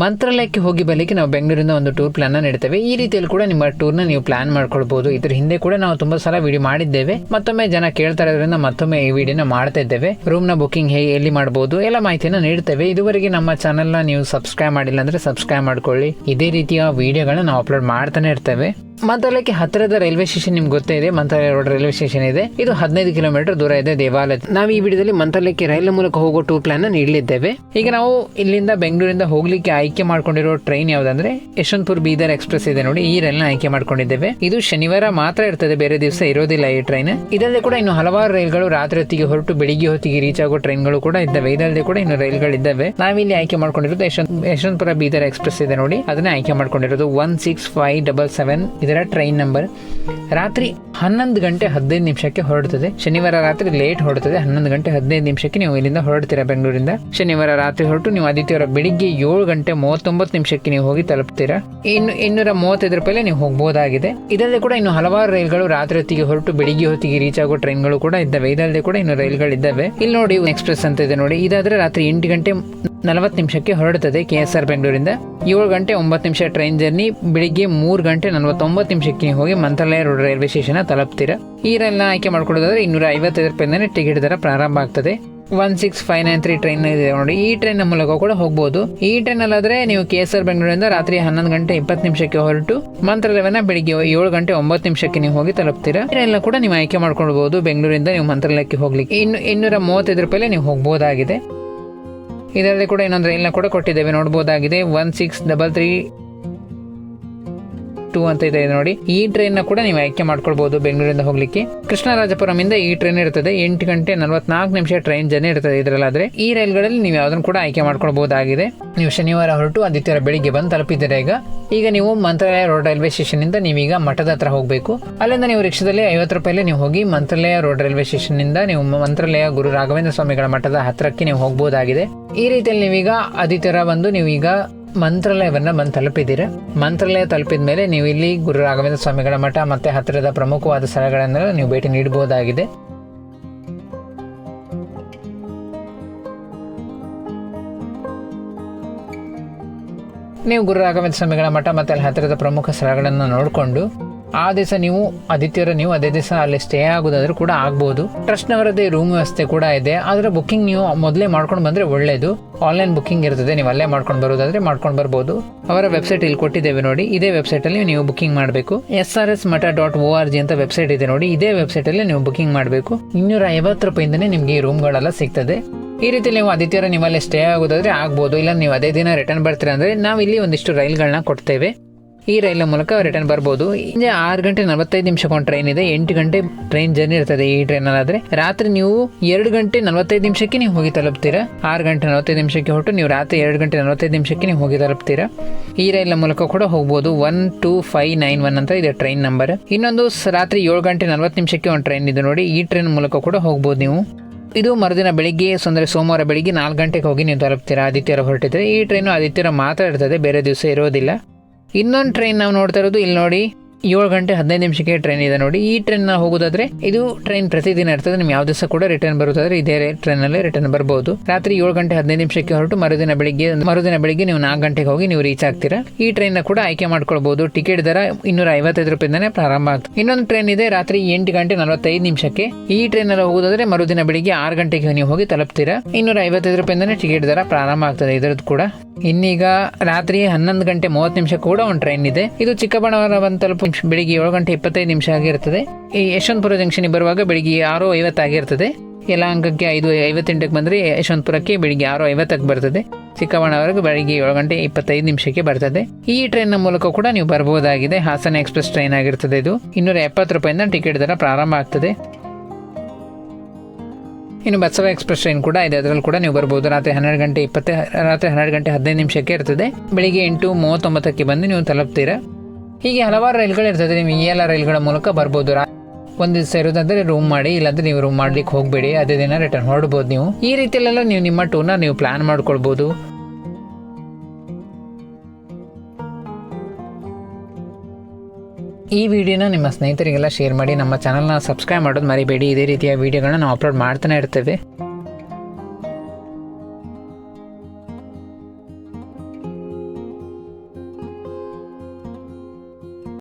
ಮಂತ್ರಾಲಯಕ್ಕೆ ಹೋಗಿ ಬರಲಿಕ್ಕೆ ನಾವು ಬೆಂಗಳೂರಿಂದ ಒಂದು ಟೂರ್ ಪ್ಲಾನ್ ನೀಡ್ತೇವೆ. ಈ ರೀತಿಯಲ್ಲಿ ಕೂಡ ನಿಮ್ಮ ಟೂರ್ನ ನೀವು ಪ್ಲಾನ್ ಮಾಡ್ಕೊಳ್ಬಹುದು ಇದ್ರ ಹಿಂದೆ ಕೂಡ ನಾವು ತುಂಬಾ ಸಲ ವಿಡಿಯೋ ಮಾಡಿದ್ದೇವೆ. ಮತ್ತೊಮ್ಮೆ ಜನ ಕೇಳ್ತಾ ಇರೋದ್ರಿಂದ ಮತ್ತೊಮ್ಮೆ ಈ ವಿಡಿಯೋನ ಮಾಡ್ತಾ ಇದ್ದೇವೆ. ರೂಮ್ನ ಬುಕಿಂಗ್ ಹೇಗೆ, ಎಲ್ಲಿ ಮಾಡಬಹುದು ಎಲ್ಲ ಮಾಹಿತಿಯನ್ನು ನೀಡ್ತೇವೆ. ಇದುವರೆಗೆ ನಮ್ಮ ಚಾನೆಲ್ನ ನೀವು ಸಬ್ಸ್ಕ್ರೈಬ್ ಮಾಡಿಲ್ಲ ಅಂದ್ರೆ ಸಬ್ಸ್ಕ್ರೈಬ್ ಮಾಡ್ಕೊಳ್ಳಿ. ಇದೇ ರೀತಿಯ ವಿಡಿಯೋಗಳನ್ನ ನಾವು ಅಪ್ಲೋಡ್ ಮಾಡ್ತಾನೆ ಇರ್ತೇವೆ. ಮಂತ್ರಾಲಯಕ್ಕೆ ಹತ್ತಿರದ ರೈಲ್ವೆ ಸ್ಟೇಷನ್ ನಿಮ್ಗೆ ಗೊತ್ತೇ ಇದೆ, ಮಂತ್ರಾಲಯ ರೋಡ್ ರೈಲ್ವೆ ಸ್ಟೇಷನ್ ಇದೆ. ಇದು ಹದಿನೈದು ಕಿಲೋಮೀಟರ್ ದೂರ ಇದೆ ದೇವಾಲಯ ನಾವು ಈ ವಿಡಿಯೋದಲ್ಲಿ ಮಂತ್ರಾಲಯಕ್ಕೆ ರೈಲು ಮೂಲಕ ಹೋಗೋ ಟೂರ್ ಪ್ಲಾನ್ ನೀಡಲಿದ್ದೇವೆ. ಈಗ ನಾವು ಇಲ್ಲಿಂದ ಬೆಂಗಳೂರಿಂದ ಹೋಗ್ಲಿಕ್ಕೆ ಆಯ್ಕೆ ಮಾಡ್ಕೊಂಡಿರೋ ಟ್ರೈನ್ ಯಾವ್ದಂದ್ರೆ, ಯಶವಂತಪುರ್ ಬೀದರ್ ಎಕ್ಸ್ಪ್ರೆಸ್ ಇದೆ ನೋಡಿ, ಈ ರೈಲ್ನ ಆಯ್ಕೆ ಮಾಡ್ಕೊಂಡಿದ್ದೇವೆ. ಇದು ಶನಿವಾರ ಮಾತ್ರ ಇರ್ತದೆ, ಬೇರೆ ದಿವಸ ಇರೋದಿಲ್ಲ ಈ ಟ್ರೈನ್ ಇದಲ್ಲದೆ ಕೂಡ ಇನ್ನು ಹಲವಾರು ರೈಲ್ಗಳು ರಾತ್ರಿ ಹೊತ್ತಿಗೆ ಹೊರಟು ಬೆಳಿಗ್ಗೆ ಹೊತ್ತಿಗೆ ರೀಚ್ ಆಗೋ ಟ್ರೈನ್ಗಳು ಕೂಡ ಇದ್ದಾವೆ. ಇದಲ್ಲದೆ ಕೂಡ ಇನ್ನು ರೈಲ್ಗಳಿದ್ದಾವೆ ನಾವಿಲ್ಲಿ ಆಯ್ಕೆ ಮಾಡ್ಕೊಂಡಿರೋದು ಯಶವಂತ, ಯಶವಂತಪುರ ಬೀದರ್ ಎಕ್ಸ್ಪ್ರೆಸ್ ಇದೆ ನೋಡಿ, ಅದನ್ನ ಆಯ್ಕೆ ಮಾಡ್ಕೊಂಡಿರೋದು. One six five double seven ಇದರ ಟ್ರೈನ್ ನಂಬರ್ ರಾತ್ರಿ ಹನ್ನೊಂದು ಗಂಟೆ ಹದಿನೈದು ನಿಮಿಷಕ್ಕೆ ಹೊರಡ್ತದೆ. ಶನಿವಾರ ರಾತ್ರಿ ಲೇಟ್ ಹೊರಡ್ತದೆ. ಹನ್ನೊಂದು ಗಂಟೆ ಹದಿನೈದು ನಿಮಿಷಕ್ಕೆ ನೀವು ಇಲ್ಲಿಂದ ಹೊರಡ್ತೀರಾ ಬೆಂಗಳೂರಿಂದ? ಶನಿವಾರ ರಾತ್ರಿ ಹೊರಟು ನೀವು ಆದಿತ್ಯವಾರ ಬೆಳಿಗ್ಗೆ ಏಳು ಗಂಟೆ ಮೂವತ್ತೊಂಬತ್ತು ನಿಮಿಷಕ್ಕೆ ನೀವು ಹೋಗಿ ತಲುಪ್ತೀರಾ? ಇನ್ನು ಇನ್ನೂರ ಮೂವತ್ತೈದು ರೂಪಾಯಿ ನೀವು ಹೋಗಬಹುದಾಗಿದೆ ಇದಲ್ಲದೆ ಕೂಡ ಇನ್ನು ಹಲವಾರು ರೈಲ್ಗಳು ರಾತ್ರಿ ಹೊತ್ತಿಗೆ ಹೊರಟು ಬೆಳಿಗ್ಗೆ ಹೊತ್ತಿಗೆ ರೀಚ್ ಆಗೋ ಟ್ರೈನ್ಗಳು ಕೂಡ ಇದ್ದಾವೆ. ಇದಲ್ಲದೆ ಕೂಡ ಇನ್ನು ರೈಲ್ಗಳಿದ್ದಾವೆ. ಇಲ್ಲಿ ನೋಡಿ ಎಕ್ಸ್ಪ್ರೆಸ್ ಅಂತ ಇದೆ ನೋಡಿ. ಇದಾದ್ರೆ ರಾತ್ರಿ ಎಂಟು ಗಂಟೆ ನಲವತ್ತು ನಿಮಿಷಕ್ಕೆ ಹೊರಡುತ್ತದೆ ಕೆ ಎಸ್ ಆರ್ ಬೆಂಗಳೂರಿಂದ. ಏಳು ಗಂಟೆ ಒಂಬತ್ತು ನಿಮಿಷ ಟ್ರೈನ್ ಜರ್ನಿ ಬೆಳಿಗ್ಗೆ ಮೂರು ಗಂಟೆ ನಲವತ್ತೊಂಬತ್ತು ನಿಮಿಷಕ್ಕೆ ಹೋಗಿ ಮಂತ್ರಾಲಯ ರೋಡ್ ರೈಲ್ವೆ ಸ್ಟೇಷನ್ ತಲುಪ್ತೀರಾ? ಈ ರೈಲ್ನ ಆಯ್ಕೆ ಮಾಡ್ಕೊಳ್ಳೋದಾದ್ರೆ ಇನ್ನೂರ ಐವತ್ತೈದು ರೂಪಾಯಿಂದನೇ ಟಿಕೆಟ್ ದರ ಪ್ರಾರಂಭ ಆಗ್ತದೆ. One six five nine three train ಇದೆ ನೋಡಿ, ಈ ಟ್ರೈನ್ ಮೂಲಕ ಕೂಡ ಹೋಗಬಹುದು ಈ ಟ್ರೈನ್ ಅಲ್ಲಾದ್ರೆ ನೀವು ಕೆ ಎಸ್ ಆರ್ ಬೆಂಗಳೂರಿಂದ ರಾತ್ರಿ ಹನ್ನೊಂದು ಗಂಟೆ ಇಪ್ಪತ್ತು ನಿಮಿಷಕ್ಕೆ ಹೊರಟು ಮಂತ್ರಾಲಯವನ್ನ ಬೆಳಿಗ್ಗೆ ಏಳು ಗಂಟೆ ಒಂಬತ್ತು ನಿಮಿಷಕ್ಕೆ ನೀವು ಹೋಗಿ ತಲುಪ್ತೀರಾ? ಈ ರೈಲ್ನ ಕೂಡ ನೀವು ಆಯ್ಕೆ ಮಾಡ್ಕೊಳ್ಬಹುದು ಬೆಂಗಳೂರಿಂದ ನೀವು ಮಂತ್ರಾಲಯಕ್ಕೆ ಹೋಗ್ಲಿಕ್ಕೆ. ಇನ್ನು ಇನ್ನೂರ ಮೂವತ್ತೈದು ರೂಪಾಯಿ ನೀವು ಹೋಗ್ಬೋದಾಗಿದೆ. ಇದರಲ್ಲಿ ಕೂಡ ಇನ್ನೊಂದು ರೈಲ್ನ ಕೂಡ ಕೊಟ್ಟಿದ್ದೇವೆ. ನೋಡಬಹುದಾಗಿದೆ one six double three two ಅಂತ ಇದೆ ನೋಡಿ. ಈ ಟ್ರೈನ್ನ ಕೂಡ ನೀವು ಆಯ್ಕೆ ಮಾಡ್ಕೊಳ್ಬಹುದು ಬೆಂಗಳೂರಿಂದ ಹೋಗ್ಲಿಕ್ಕೆ. ಕೃಷ್ಣರಾಜಪುರಂ ಇಂದ ಈ ಟ್ರೈನ್ ಇರ್ತದೆ. ಎಂಟು ಗಂಟೆ ನಲವತ್ನಾಲ್ಕು ನಿಮಿಷ ಟ್ರೈನ್ ಜನ ಇರ್ತದೆ ಇದರಲ್ಲಾದ್ರೆ. ಈ ರೈಲ್ಗಳಲ್ಲಿ ನೀವು ಯಾವ್ದನ್ನು ಕೂಡ ಆಯ್ಕೆ ಮಾಡ್ಕೊಳ್ಬಹುದಾಗಿದೆ ನೀವು ಶನಿವಾರ ಹೊರಟು ಆದಿತ್ಯವಾರ ಬೆಳಿಗ್ಗೆ ಬಂದು ತಲುಪಿದ್ದೀರಾ ಈಗ? ಈಗ ನೀವು ಮಂತ್ರಾಲಯ ರೋಡ್ ರೈಲ್ವೆ ಸ್ಟೇಷನ್ ಇಂದ ನೀವೀಗ ಮಠದ ಹತ್ರ ಹೋಗಬೇಕು. ಅಲ್ಲಿಂದ ನೀವು ರಿಕ್ಷಾದಲ್ಲಿ ಐವತ್ತು ರೂಪಾಯಿ ನೀವು ಹೋಗಿ ಮಂತ್ರಾಲಯ ರೋಡ್ ರೈಲ್ವೆ ಸ್ಟೇಷನ್ ಇಂದ ನೀವು ಮಂತ್ರಾಲಯ ಗುರು ರಾಘವೇಂದ್ರ ಸ್ವಾಮಿಗಳ ಮಠದ ಹತ್ರಕ್ಕೆ ನೀವು ಹೋಗಬಹುದಾಗಿದೆ ಈ ರೀತಿಯಲ್ಲಿ ನೀವೀಗ ಆದಿತ್ಯರ ಬಂದು ನೀವೀಗ ಮಂತ್ರಾಲಯವನ್ನ ಬಂದು ತಲುಪಿದ್ದೀರಾ? ಮಂತ್ರಾಲಯ ತಲುಪಿದ ಮೇಲೆ ನೀವು ಇಲ್ಲಿ ಗುರು ರಾಘವೇಂದ್ರ ಸ್ವಾಮಿಗಳ ಮಠ ಮತ್ತೆ ಹತ್ತಿರದ ಪ್ರಮುಖವಾದ ಸ್ಥಳಗಳನ್ನೆಲ್ಲ ನೀವು ಭೇಟಿ ನೀಡಬಹುದಾಗಿದೆ. ನೀವು ಗುರು ರಾಘವೇಂದ್ರ ಸ್ವಾಮಿಗಳ ಮಠ ಮತ್ತೆ ಅಲ್ಲಿ ಹತ್ತಿರದ ಪ್ರಮುಖ ಸ್ಥಳಗಳನ್ನು ನೋಡಿಕೊಂಡು ಆ ದಿವಸ ನೀವು ಆದಿತ್ಯರ, ನೀವು ಅದೇ ದಿವಸ ಅಲ್ಲಿ ಸ್ಟೇ ಆಗೋದಾದ್ರೂ ಕೂಡ ಆಗ್ಬೋದು. ಟ್ರಸ್ಟ್ನವರದೇ ರೂಮ್ ವ್ಯವಸ್ಥೆ ಕೂಡ ಇದೆ. ಆದ್ರೆ ಬುಕ್ಕಿಂಗ್ ನೀವು ಮೊದಲೇ ಮಾಡ್ಕೊಂಡು ಬಂದರೆ ಒಳ್ಳೇದು. ಆನ್ಲೈನ್ ಬುಕ್ಕಿಂಗ್ ಇರ್ತದೆ. ನೀವು ಅಲ್ಲೇ ಮಾಡ್ಕೊಂಡು ಬರೋದಾದ್ರೆ ಮಾಡ್ಕೊಂಡು ಬರ್ಬೋದು. ಅವರ ವೆಬ್ಸೈಟ್ ಇಲ್ಲಿ ಕೊಟ್ಟಿದ್ದೇವೆ ನೋಡಿ. ಇದೇ ವೆಬ್ಸೈಟ್ ಅಲ್ಲಿ ನೀವು ಬುಕ್ಕಿಂಗ್ ಮಾಡಬೇಕು. ಎಸ್ ಆರ್ ಎಸ್ ಮಠ ಡಾಟ್ ಓ ಆರ್ ಜಿ ಅಂತ ವೆಬ್ಸೈಟ್ ಇದೆ ನೋಡಿ. ಇದೇ ವೆಬ್ಸೈಟ್ ಅಲ್ಲಿ ನೀವು ಬುಕ್ಕಿಂಗ್ ಮಾಡಬೇಕು. ಇನ್ನೂರ ಐವತ್ತು ರೂಪಾಯಿಂದನೇ ನಿಮಗೆ ಈ ರೂಮ್ಗಳೆಲ್ಲ ಸಿಗ್ತದೆ. ಈ ರೀತಿ ನೀವು ಆದಿತ್ಯರ ನಿಮ್ಮಲ್ಲಿ ಸ್ಟೇ ಆಗೋದಾದ್ರೆ ಆಗ್ಬೋದು. ಇಲ್ಲ, ನೀವು ಅದೇ ದಿನ ರಿಟರ್ನ್ ಬರ್ತೀರಾ ಅಂದ್ರೆ ನಾವು ಇಲ್ಲಿ ಒಂದಿಷ್ಟು ರೈಲ್ಗಳನ್ನ ಕೊಡ್ತೇವೆ. ಈ ರೈಲ್ ಮೂಲಕ ರಿಟರ್ನ್ ಬರ್ಬೋದು. ಸಂಜೆ ಆರು ಗಂಟೆ ನಲವತ್ತೈದು ನಿಮಿಷಕ್ಕೆ ಒಂದು ಟ್ರೈನ್ ಇದೆ ಎಂಟು ಗಂಟೆ ಟ್ರೈನ್ ಜರ್ನಿ ಇರ್ತದೆ ಈ ಟ್ರೈನ್ ಆದ್ರೆ ರಾತ್ರಿ ನೀವು ಎರಡು ಗಂಟೆ ನಲವತ್ತೈದು ನಿಮಿಷಕ್ಕೆ ನೀವು ಹೋಗಿ ತಲುಪ್ತೀರಾ? ಆರು ಗಂಟೆ ನಲವತ್ತೈದು ನಿಮಿಷಕ್ಕೆ ಹೊರಟು ನೀವು ರಾತ್ರಿ ಎರಡು ಗಂಟೆ ನಲವತ್ತೈದು ನಿಮಿಷಕ್ಕೆ ನೀವು ಹೋಗಿ ತಲುಪ್ತೀರಾ? ಈ ರೈಲ್ ಮೂಲಕ ಕೂಡ ಹೋಗ್ಬೋದು. One, two, five, nine, one ಅಂತ ಇದೆ ಟ್ರೈನ್ ನಂಬರ್ ಇನ್ನೊಂದು ರಾತ್ರಿ ಏಳು ಗಂಟೆ ನಲವತ್ತು ನಿಮಿಷಕ್ಕೆ ಒಂದು ಟ್ರೈನ್ ಇದೆ ನೋಡಿ. ಈ ಟ್ರೈನ್ ಮೂಲಕ ಕೂಡ ಹೋಗ್ಬೋದು ನೀವು. ಇದು ಮರುದಿನ ಬೆಳಿಗ್ಗೆ ಅಂದರೆ ಸೋಮವಾರ ಬೆಳಿಗ್ಗೆ ನಾಲ್ಕು ಗಂಟೆಗೆ ಹೋಗಿ ನೀವು ತಲುಪ್ತೀರಾ? ಆದಿತ್ಯವಾರ ಹೊರಟಿದ್ರೆ ಈ ಟ್ರೈನು ಆದಿತ್ಯವಾರ ಮಾತ್ರ ಇರ್ತದೆ. ಬೇರೆ ದಿವಸ ಇರೋದಿಲ್ಲ. ಇನ್ನೊಂದು ಟ್ರೈನ್ ನಾವು ನೋಡ್ತಾ ಇರೋದು ಇಲ್ಲಿ ನೋಡಿ. ಏಳು ಗಂಟೆ ಹದಿನೈದು ನಿಮಿಷಕ್ಕೆ ಟ್ರೈನ್ ಇದೆ ನೋಡಿ. ಈ ಟ್ರೈನ್ ಹೋಗೋದಾದ್ರೆ ಇದು ಟ್ರೈನ್ ಪ್ರತಿದಿನ ಇರ್ತದೆ. ನಿಮ್ಗೆ ಯಾವ ದಿವಸ ಕೂಡ ರಿಟರ್ನ್ ಬರುತ್ತಾದ್ರೆ ಇದೇ ಟ್ರೈನ್ ಅಲ್ಲಿ ರಿಟರ್ನ್ ಬರ್ಬೋದು. ರಾತ್ರಿ ಏಳು ಗಂಟೆ ಹದಿನೈದು ನಿಮಿಷಕ್ಕೆ ಹೊರಟು ಮರುದಿನ ಬೆಳಿಗ್ಗೆ ಮರುದಿನ ಬೆಳಿಗ್ಗೆ ನೀವು ನಾಲ್ಕು ಗಂಟೆಗೆ ಹೋಗಿ ನೀವು ರೀಚ್ ಆಗ್ತೀರಾ. ಈ ಟ್ರೈನ್ ಕೂಡ ಆಯ್ಕೆ ಮಾಡ್ಕೊಳ್ಬಹುದು ಟಿಕೆಟ್ ದರ ಇನ್ನೂರ ಐವತ್ತೈದು ರೂಪಾಯಿಂದನೇ ಪ್ರಾರಂಭ ಆಗ್ತದೆ ಇನ್ನೊಂದು ಟ್ರೈನ್ ಇದೆ ರಾತ್ರಿ ಎಂಟು ಗಂಟೆ ನಲವತ್ತೈದು ನಿಮಿಷಕ್ಕೆ. ಈ ಟ್ರೈನ್ ಅಲ್ಲಿ ಹೋಗೋದಾದ್ರೆ ಮರುದಿನ ಬೆಳಿಗ್ಗೆ ಆರು ಗಂಟೆಗೆ ನೀವು ಹೋಗಿ ತಲುಪ್ತೀರಾ. ಇನ್ನೂರ ಐವತ್ತೈದು ರೂಪಾಯಿಂದನೇ ಟಿಕೆಟ್ ದರ ಪ್ರಾರಂಭ ಆಗ್ತದೆ ಇದರದ್ದು ಕೂಡ. ಇನ್ನೀಗ ರಾತ್ರಿ ಹನ್ನೊಂದು ಗಂಟೆ ಮೂವತ್ತು ನಿಮಿಷ ಕೂಡ ಒಂದು ಟ್ರೈನ್ ಇದೆ. ಇದು ಚಿಕ್ಕಬಳ್ಳಾಪುರ ಬಂದು ತಲುಪು ಬೆಳಿಗ್ಗೆ ಏಳು ಗಂಟೆ ಇಪ್ಪತ್ತೈದು ನಿಮಿಷ ಆಗಿರ್ತದೆ ಈ ಯಶವಂತಪುರ ಜಂಕ್ಷನ್ಗೆ ಬರುವಾಗ ಬೆಳಿಗ್ಗೆ ಆರು ಐವತ್ತಾಗಿರ್ತದೆ ಯಲಹಂಕಕ್ಕೆ ಐದು ಐವತ್ತೆಂಟಕ್ಕೆ ಬಂದರೆ ಯಶವಂತಪುರಕ್ಕೆ ಬೆಳಿಗ್ಗೆ ಆರು ಐವತ್ತಕ್ಕೆ ಬರ್ತದೆ. ಚಿಕ್ಕಬಳ್ಳಾಪುರಕ್ಕೆ ಬೆಳಿಗ್ಗೆ ಏಳು ಗಂಟೆ ಇಪ್ಪತ್ತೈದು ನಿಮಿಷಕ್ಕೆ ಬರ್ತದೆ. ಈ ಟ್ರೈನ್ ಮೂಲಕ ಕೂಡ ನೀವು ಬರಬಹುದಾಗಿದೆ ಹಾಸನ ಎಕ್ಸ್ಪ್ರೆಸ್ ಟ್ರೈನ್ ಆಗಿರ್ತದೆ ಇದು. ಇನ್ನೂರ ಎಪ್ಪತ್ತು ರೂಪಾಯಿಂದ ಟಿಕೆಟ್ ದರ ಪ್ರಾರಂಭ ಆಗ್ತದೆ. ಇನ್ನು ಬಸವ ಎಕ್ಸ್ಪ್ರೆಸ್ ಟ್ರೈನ್ ಕೂಡ ಇದೆ. ಅದರಲ್ಲಿ ಕೂಡ ನೀವು ಬರ್ಬೋದು. ರಾತ್ರಿ ಹನ್ನೆರಡು ಗಂಟೆ ಇಪ್ಪತ್ತೆ, ರಾತ್ರಿ ಹನ್ನೆರಡು ಗಂಟೆ ಹದಿನೈದು ನಿಮಿಷಕ್ಕೆ ಇರ್ತದೆ. ಬೆಳಿಗ್ಗೆ ಎಂಟು ಮೂವತ್ತೊಂಬತ್ತಕ್ಕೆ ಬಂದು ನೀವು ತಲುಪ್ತೀರಾ. ಹೀಗೆ ಹಲವಾರು ರೈಲ್ಗಳು ಇರ್ತದೆ. ನೀವು ಈ ಎಲ್ಲ ರೈಲ್ಗಳ ಮೂಲಕ ಬರ್ಬೋದು. ಒಂದು ದಿವಸ ಇರೋದಂದ್ರೆ ರೂಮ್ ಮಾಡಿ, ಇಲ್ಲಾಂದ್ರೆ ನೀವು ರೂಮ್ ಮಾಡ್ಲಿಕ್ಕೆ ಹೋಗಬೇಡಿ. ಅದೇ ದಿನ ರಿಟರ್ನ್ ಹೊರಡ್ಬೋದು ನೀವು. ಈ ರೀತಿಯಲ್ಲೆಲ್ಲ ನೀವು ನಿಮ್ಮ ಟೂರ್ನ ನೀವು ಪ್ಲಾನ್ ಮಾಡ್ಕೊಳ್ಬೋದು. ಈ ವಿಡಿಯೋನ ನಿಮ್ಮ ಸ್ನೇಹಿತರಿಗೆಲ್ಲ ಶೇರ್ ಮಾಡಿ, ನಮ್ಮ ಚಾನಲ್ನ ಸಬ್ಸ್ಕ್ರೈಬ್ ಮಾಡೋದು ಮರಿಬೇಡಿ. ಇದೇ ರೀತಿಯ ವಿಡಿಯೋಗಳನ್ನ ನಾವು ಅಪ್ಲೋಡ್ ಮಾಡ್ತಾನೆ ಇರ್ತೇವೆ.